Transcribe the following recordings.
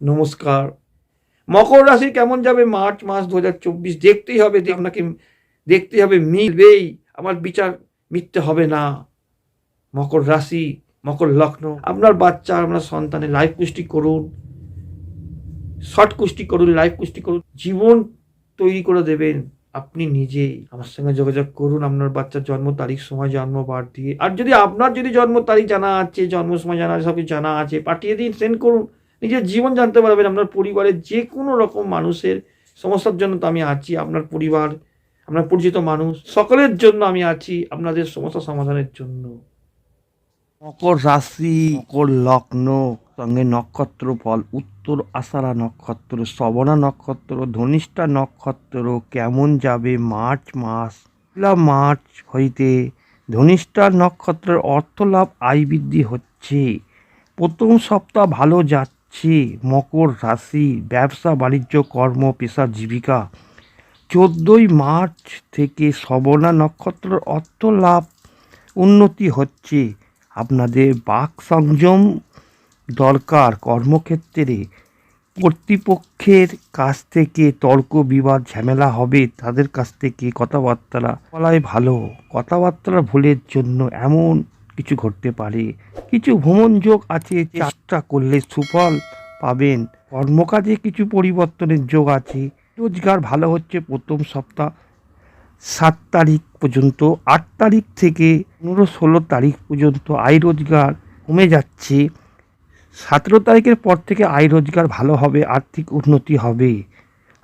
নমস্কার। মকর রাশি কেমন যাবে? মার্চ মাস দু হাজার চব্বিশ, দেখতেই হবে আপনাকে দেখতেই হবে, মিলবেই, আমার বিচার মিথ্যে হবে না। মকর রাশি, মকর লগ্ন, আপনার বাচ্চা, আপনার সন্তানের লাইফ কুষ্টি করুন শর্ট কুষ্টি করুন লাইফ কুষ্টি করুন, জীবন তৈরি করে দেবেন আপনি নিজেই। আমার সঙ্গে যোগাযোগ করুন, আপনার বাচ্চার জন্ম তারিখ, সময়, জন্ম বার দিয়ে। আর যদি আপনার যদি জন্ম তারিখ জানা আছে, জন্ম, সময় জানা আছে সব কিছু জানা আছে, পাঠিয়ে দিন সেন্ড করুন। নিজের জীবন জানতে পারবেন আপনার পরিবারের যে কোনো রকম মানুষের। সমস্যার জন্য তো আমি আছি, আপনার পরিবার, আপনার পরিচিত মানুষ, সকলের জন্য আমি আছি আপনাদের সমস্যা সমাধানের জন্য। মকর রাশি, মকর লগ্ন, সঙ্গে নক্ষত্র ফল, উত্তর আষাঢ়া নক্ষত্র, শ্রবণা নক্ষত্র, ধনিষ্ঠা নক্ষত্র, কেমন যাবে মার্চ মাস? পয়লা মার্চ হইতে ধনিষ্ঠা নক্ষত্রের অর্থলাভ আয় বৃদ্ধি হচ্ছে। প্রথম সপ্তাহ ভালো যাচ্ছে। মকর রাশি, ব্যবসা, বাণিজ্য, কর্ম পেশা জীবিকা। চোদ্দোই মার্চ থেকে সবনা নক্ষত্রের অর্থ লাভ উন্নতি হচ্ছে। আপনাদের বাক সংযম দরকার কর্মক্ষেত্রে। কর্তৃপক্ষের কাছ থেকে তর্ক, বিবাদ, ঝামেলা হবে তাদের কাছ থেকে কথাবার্তা বলাই ভালো। কথাবার্তা ভুলের জন্য এমন কিছু ঘটতে পারে। কিছু ভ্রমণ যোগ আছে চেষ্টা করলে সুফল পাবেন। কর্মকাজে কিছু পরিবর্তনের যোগ আছে। রোজগার ভালো হচ্ছে প্রথম সপ্তাহ। সাত তারিখ পর্যন্ত, আট তারিখ থেকে পনেরো ষোলো তারিখ পর্যন্ত আয় রোজগার কমে যাচ্ছে। সতেরো তারিখের পর থেকে আয় রোজগার ভালো হবে, আর্থিক উন্নতি হবে।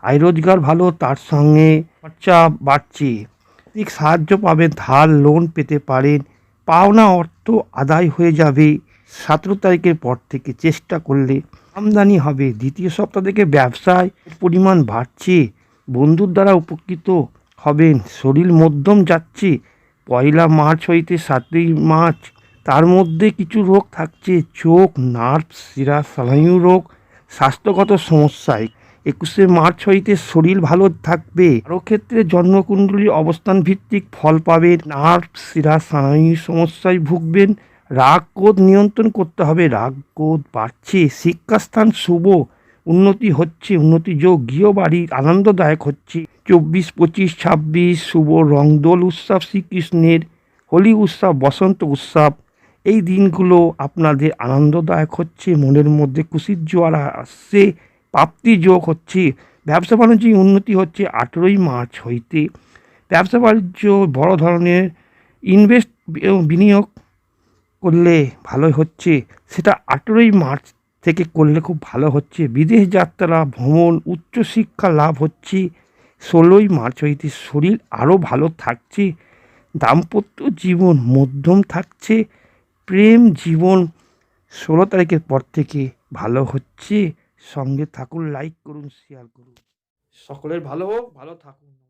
আয় রোজগার ভালো, তার সঙ্গে খরচা বাড়ছে। আর্থিক সাহায্য পাবেন, ধার লোন পেতে পারেন। পাওনা অর্থ আদায় হয়ে যাবে। সতেরো তারিখের পর থেকে চেষ্টা করলে আমদানি হবে। দ্বিতীয় সপ্তাহ থেকে ব্যবসায় পরিমাণ বাড়ছে। বন্ধুর দ্বারা উপকৃত হবেন। শরীর মধ্যম যাচ্ছে। পয়লা মার্চ হইতে সাতই মার্চ। তার মধ্যে কিছু রোগ থাকছে। চোখ, নার্ভ, শিরা, স্নায়ু রোগ, স্বাস্থ্যগত সমস্যায় একুশে মার্চ হইতে শরীর ভালো থাকবে। আরও ক্ষেত্রে জন্মকুণ্ডলী অবস্থান ভিত্তিক ফল পাবেন। নার্ভ, শিরা, স্নায়ু সমস্যায় ভুগবেন। রাগ ক্রোধ নিয়ন্ত্রণ করতে হবে। রাগ ক্রোধ বাড়ছে। শিক্ষাস্থান শুভ। উন্নতি হচ্ছে। উন্নতি যোগ। গৃহবাড়ি আনন্দদায়ক হচ্ছে। চব্বিশ, পঁচিশ, ছাব্বিশ শুভ রংদোল উৎসব শ্রীকৃষ্ণের। হোলি উৎসব, বসন্ত উৎসব। এই দিনগুলো আপনাদের আনন্দদায়ক হচ্ছে। মনের মধ্যে খুশির জোয়ার আসছে। প্রাপ্তি যোগ হচ্ছে, ব্যবসা বাণিজ্য উন্নতি হচ্ছে আঠেরোই মার্চ হইতে। ব্যবসা বাণিজ্য বড় ধরনের ইনভেস্ট বিনিয়োগ করলে ভালোই হচ্ছে, সেটা আঠেরোই মার্চ থেকে করলে খুব ভালো হচ্ছে। বিদেশ যাত্রা, ভ্রমণ উচ্চশিক্ষা লাভ হচ্ছে, ষোলোই মার্চ হইতে শরীর আরও ভালো থাকছে, দাম্পত্য জীবন মধ্যম থাকছে, প্রেম জীবন ষোলো তারিখের পর থেকে ভালো হচ্ছে। সঙ্গে থাকুন লাইক করুন শেয়ার করুন। সকলের ভালো হোক ভালো থাকুন।